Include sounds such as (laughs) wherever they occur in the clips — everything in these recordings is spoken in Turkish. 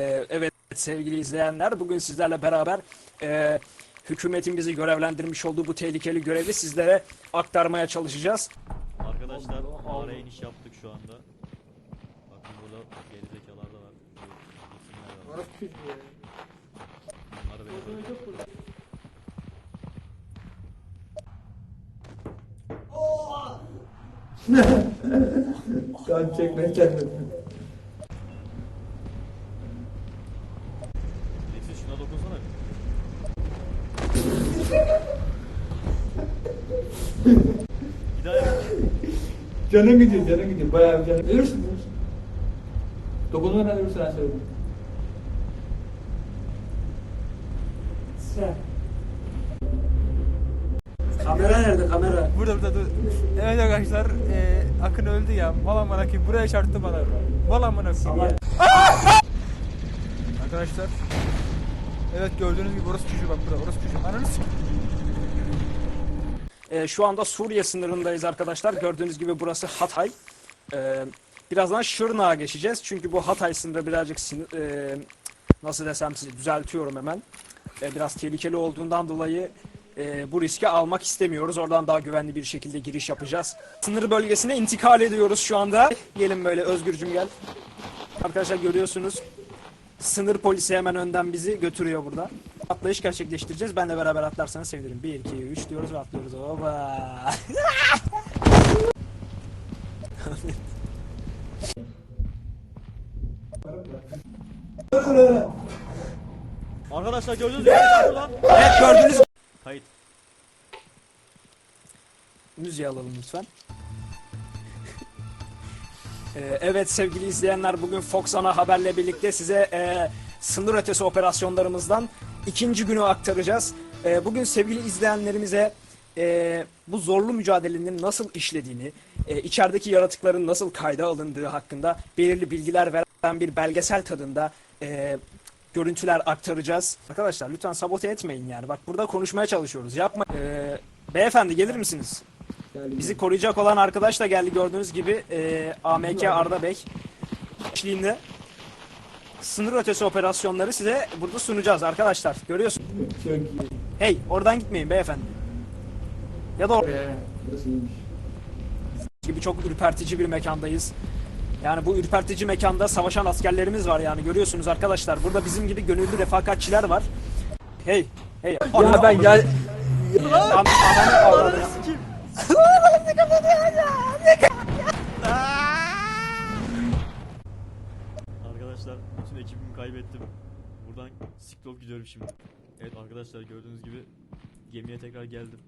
Ee, evet sevgili izleyenler bugün sizlerle beraber e, hükümetin bizi görevlendirmiş olduğu bu tehlikeli görevi sizlere aktarmaya çalışacağız. Arkadaşlar mağaraya iniş yaptık şu anda. Bakın burada gerizekalar da var. Bu isimler de var. Bunları bekliyorum. Can Canın gidiyor, canın gidiyor. Bayağı bir canın. Ölürsün, ölürsün. Dokunmadan ölürsün ben söyleyeyim. Kamera nerede kamera? Burada burada dur. Evet arkadaşlar e, Akın öldü ya. Mal amına koyayım. Buraya çarptı bana. Mal amına koyayım ya. Arkadaşlar. Evet gördüğünüz gibi orası çocuğu bak burada. Orası çocuğu. Ananı sikeyim. Ee, şu anda Suriye sınırındayız arkadaşlar. Gördüğünüz gibi burası Hatay. Ee, birazdan Şırnak'a geçeceğiz. Çünkü bu Hatay sınırı birazcık sinir, e, nasıl desem size düzeltiyorum hemen. Ee, biraz tehlikeli olduğundan dolayı e, bu riski almak istemiyoruz. Oradan daha güvenli bir şekilde giriş yapacağız. Sınır bölgesine intikal ediyoruz şu anda. Gelin böyle Özgürcüm gel. Arkadaşlar görüyorsunuz. Sınır polisi hemen önden bizi götürüyor burada. Atlayış gerçekleştireceğiz. Benle beraber atlarsanız sevinirim. 1, 2, 3 diyoruz ve atlıyoruz. Oba. (laughs) Arkadaşlar gördünüz mü? Evet gördünüz. Kayıt. Müziği alalım lütfen. (laughs) Ee, evet sevgili izleyenler bugün Fox Ana Haber'le birlikte size e, sınır ötesi operasyonlarımızdan ikinci günü aktaracağız. E, bugün sevgili izleyenlerimize e, bu zorlu mücadelenin nasıl işlediğini, e, içerideki yaratıkların nasıl kayda alındığı hakkında belirli bilgiler veren bir belgesel tadında e, görüntüler aktaracağız. Arkadaşlar lütfen sabote etmeyin yani. Bak burada konuşmaya çalışıyoruz. Yapma. E, beyefendi gelir misiniz? Bizi koruyacak olan arkadaş da geldi gördüğünüz gibi e, AMK Arda Bey eşliğinde sınır ötesi operasyonları size burada sunacağız arkadaşlar. Görüyorsun. Çok iyi. Hey oradan gitmeyin beyefendi. Ya da or- Be, burası iyiymiş. gibi çok ürpertici bir mekandayız. Yani bu ürpertici mekanda savaşan askerlerimiz var yani görüyorsunuz arkadaşlar. Burada bizim gibi gönüllü refakatçiler var. Hey, hey. Ya ben gel... An- ananı avradını. Arkadaşlar bütün ekibimi kaybettim. Buradan siklop gidiyorum şimdi. Evet arkadaşlar gördüğünüz gibi gemiye tekrar geldim.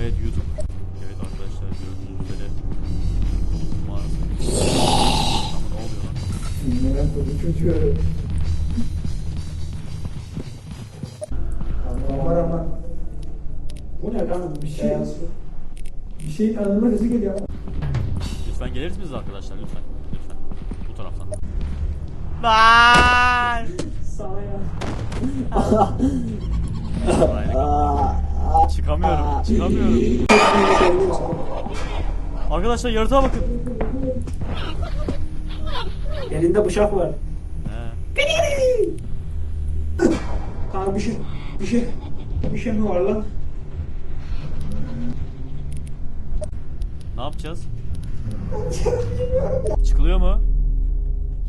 Evet YouTube. Evet arkadaşlar gördüğünüz üzere ne oluyor lan? Merak ettim çocuğu. Aman aman. Bu ne lan bir şey Bir şey tanıma sesi geliyor. Lütfen gelir misiniz arkadaşlar lütfen. Lütfen. Bu taraftan. Aynen. (laughs) Çıkamıyorum. Çıkamıyorum. Arkadaşlar yaratığa bakın. Elinde bıçak var. He. Kanka bir şey, bir şey, bir şey mi var lan? Ne yapacağız? Çıkılıyor mu?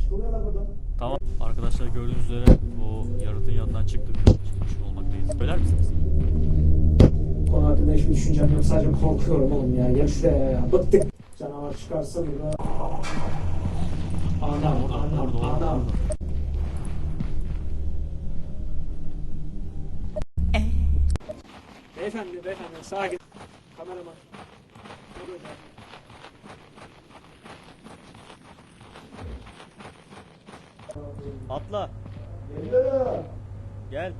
Çıkılıyor lan buradan. Tamam. Arkadaşlar gördüğünüz üzere o yaratığın yanından çıktık. Çıkmış olmaktayız. Söyler misiniz? Konu hakkında hiçbir düşüncem yok. Sadece korkuyorum oğlum ya. Gel şuraya ya. Bıktık. Canavar çıkarsa burada. Anam, Orada, anam, orada, orada, anam. orada. Beyefendi, beyefendi. Sağa git. Kameraman. Atla. Gel.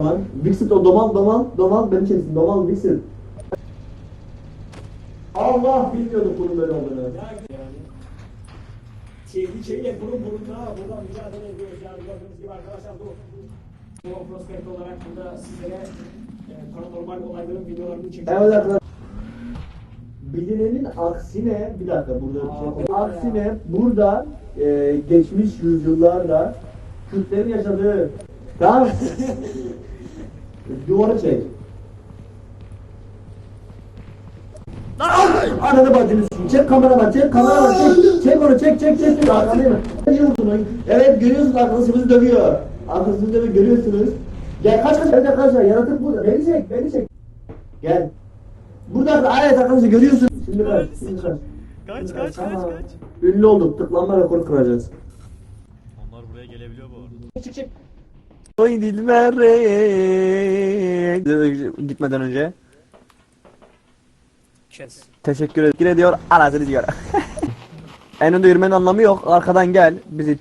Lan Vixit o domal domal domal beni çeksin domal Vixit. Allah bilmiyordum bunun böyle olduğunu. Tehlikeli burun buruna buradan mücadele ediyoruz yani gördüğünüz gibi arkadaşlar bu bu prospekt olarak burada sizlere e, paranormal olayların videolarını çekiyoruz. Evet arkadaşlar. Bilinenin aksine bir dakika burada bir şey aksine burada e, geçmiş yüzyıllarda Kürtlerin yaşadığı tamam (laughs) duvarı çek. Ananı bacını. Çek kameraman çek kameraman çek çek onu çek çek çek çek. Niye vurdun? Evet görüyorsunuz arkadaşımızı dövüyor. Arkadaşımızı dövüyor görüyorsunuz. Gel kaç kaç kaç kaç yaratık burada beni çek beni çek. Gel. Burada da ayet arkadaşlar görüyorsun. Şimdi kaç. Şimdi kaç. Kaç kaç kaç kaç. Ünlü olduk. Tıklanma rekoru kıracağız. Onlar buraya gelebiliyor bu arada. Çık çık. Oy dilmere. Gitmeden önce Teşekkür ederim ediyor. Anasını diyor. en önde yürümenin anlamı yok. Arkadan gel. Bizi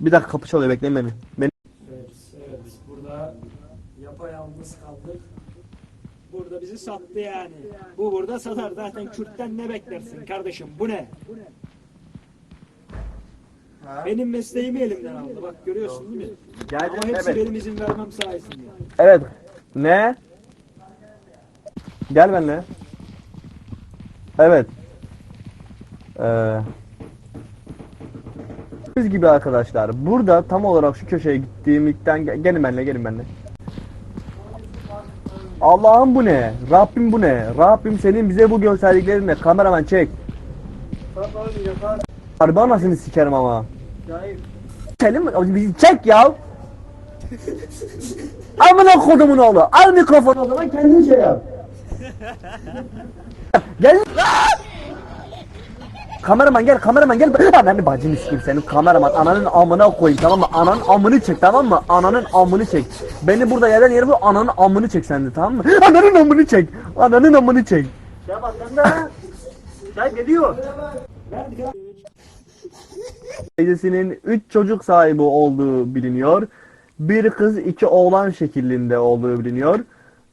bir dakika kapı çalıyor bekleyin beni. Beni Evet, evet. Burada yapayalnız kaldık. Burada bizi sattı yani. Bu burada satar. Zaten Kürt'ten ne beklersin kardeşim? Bu ne? Benim mesleğimi elimden aldı. Bak görüyorsun değil mi? Geldim, Ama hepsi evet. benim izin vermem sayesinde. Evet. Ne? Gel benimle. Evet. Ee, biz gibi arkadaşlar. Burada tam olarak şu köşeye gittiğimden gel- gelin benimle gelin benimle. Allah'ım bu ne? Rabbim bu ne? Rabbim senin bize bu gösterdiklerin ne? Kameraman çek. Harbi anasını sikerim ama. Selim bizi çek ya. (laughs) Amına kodumun oğlu. Al mikrofonu o zaman kendin şey yap. (laughs) gel. Kameraman gel, kameraman gel. Ananı bacını sikeyim senin kameraman. Ananın amına koyayım tamam mı? Ananın amını çek tamam mı? Ananın amını çek. Beni burada yerden yere vur. Ananın amını çek sen de tamam mı? Ananın amını çek. Ananın amını çek. Ya bak sen de. Sen geliyor. Ailesinin 3 çocuk sahibi olduğu biliniyor. Bir kız iki oğlan şeklinde olduğu biliniyor.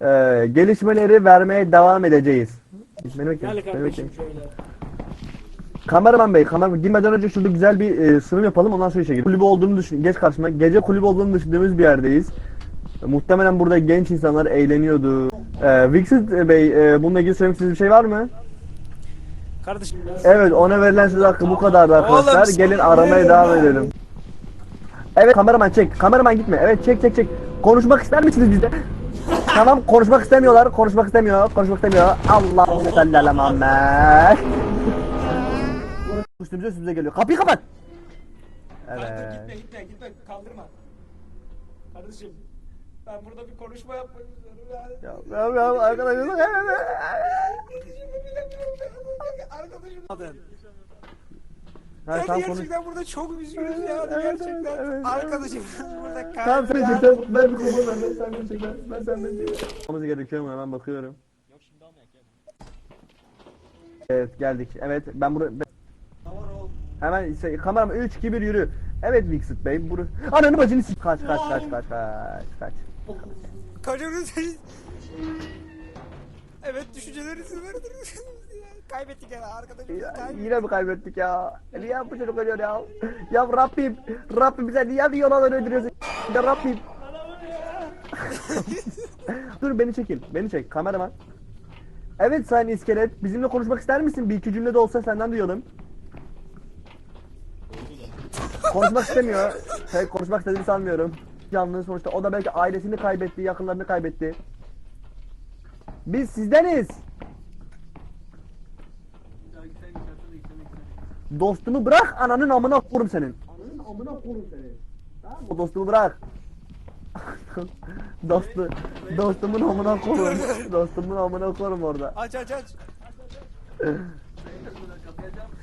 Ee, gelişmeleri vermeye devam edeceğiz. Beni bekleyin, beni bekleyin. Kameraman bey, kameraman girmeden önce şurada güzel bir e, sunum yapalım ondan sonra işe girelim. Kulübü olduğunu düşün, geç karşıma. Gece kulübü olduğunu düşündüğümüz bir yerdeyiz. E, muhtemelen burada genç insanlar eğleniyordu. E, Vixit bey, e, bununla ilgili söylemek istediğiniz bir şey var mı? Kardeşim Evet ona verilen söz hakkı bu kadardı arkadaşlar. Oğlum, Gelin aramaya devam edelim. Evet kameraman çek. Kameraman gitme. Evet çek çek çek. Konuşmak ister misiniz bizde? tamam konuşmak istemiyorlar. Konuşmak istemiyor. Konuşmak istemiyor. Allahümme salli ala Muhammed. Üstümüze üstümüze geliyor. Kapıyı kapat. Gitme Evet. gitme gitme kaldırma. Kardeşim ben burada bir konuşma yapmak istiyorum. Ya. Ya, ya, ya, arkadaşlar. Arkadaşım. Ha, Ben tamam konuş. gerçekten burada çok üzgünüz ya. Evet, gerçekten. evet, evet. Arkadaşım burada Tamam sen çek. Sen, ben bir kopar ben. Ben sen beni çek. Ben, ben sen beni çek. Olmamız gerekiyor mu? Hemen bakıyorum. Evet geldik. Evet ben bunu... Hemen şey, kameram 3 2 1 yürü. Evet Vixit Bey. Buru... Ananı bacını s- kaç kaç kaç kaç kaç kaç. Kaçırıyoruz. Evet düşüncelerinizi verdiniz. (laughs) Kaybettik ya arkadaşım. Ya, yine mi kaybettik ya? Niye bu çocuk ölüyor ya? Ya Rabbim, Rabbim bize niye yola öldürüyorsun? Ya Rabbim. (laughs) Dur beni çekin, beni çek kameraman. Evet Sayın İskelet, bizimle konuşmak ister misin? Bir iki cümle de olsa senden duyalım. Konuşmak istemiyor. Şey, konuşmak istediğini sanmıyorum. Canlı sonuçta o da belki ailesini kaybetti, yakınlarını kaybetti. Biz sizdeniz. Dostumu bırak ananın amına korum senin. Ananın amına korum senin. Tamam mı? O dostumu bırak. (laughs) Dostu, dostumun amına korum. dostumun amına korum orada. Aç aç aç.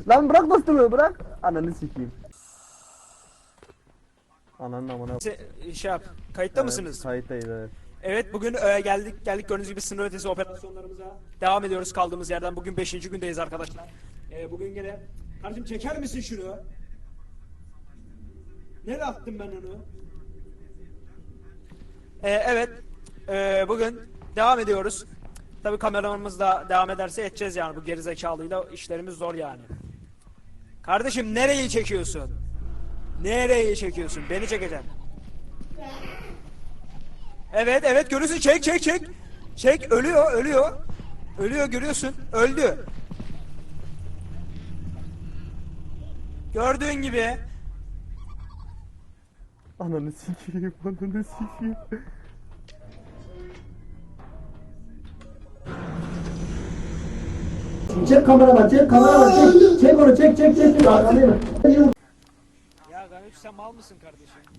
Lan bırak dostumu bırak. Ananı sikeyim. Ananın amına Se- Şey yap. Kayıtta mısınız? Kayıttayız evet. Evet bugün e, geldik geldik gördüğünüz gibi sınır ötesi operasyonlarımıza devam ediyoruz kaldığımız yerden. Bugün 5. gündeyiz arkadaşlar. E, bugün gene kardeşim çeker misin şunu? Nereye attım ben onu? E, evet. E, bugün devam ediyoruz. Tabi kameramanımız da devam ederse edeceğiz yani bu gerizekalıyla işlerimiz zor yani. Kardeşim nereyi çekiyorsun? Nereyi çekiyorsun? Beni çekeceksin. Evet evet görüyorsun çek çek çek. Çek ölüyor ölüyor. Ölüyor görüyorsun. Öldü. Gördüğün gibi. Ananı sikeyim, ananı sikeyim. Çek kameraman çek kameraman çek. Çek onu çek çek çek. çek. Arkadayım. Sen mal mısın kardeşim?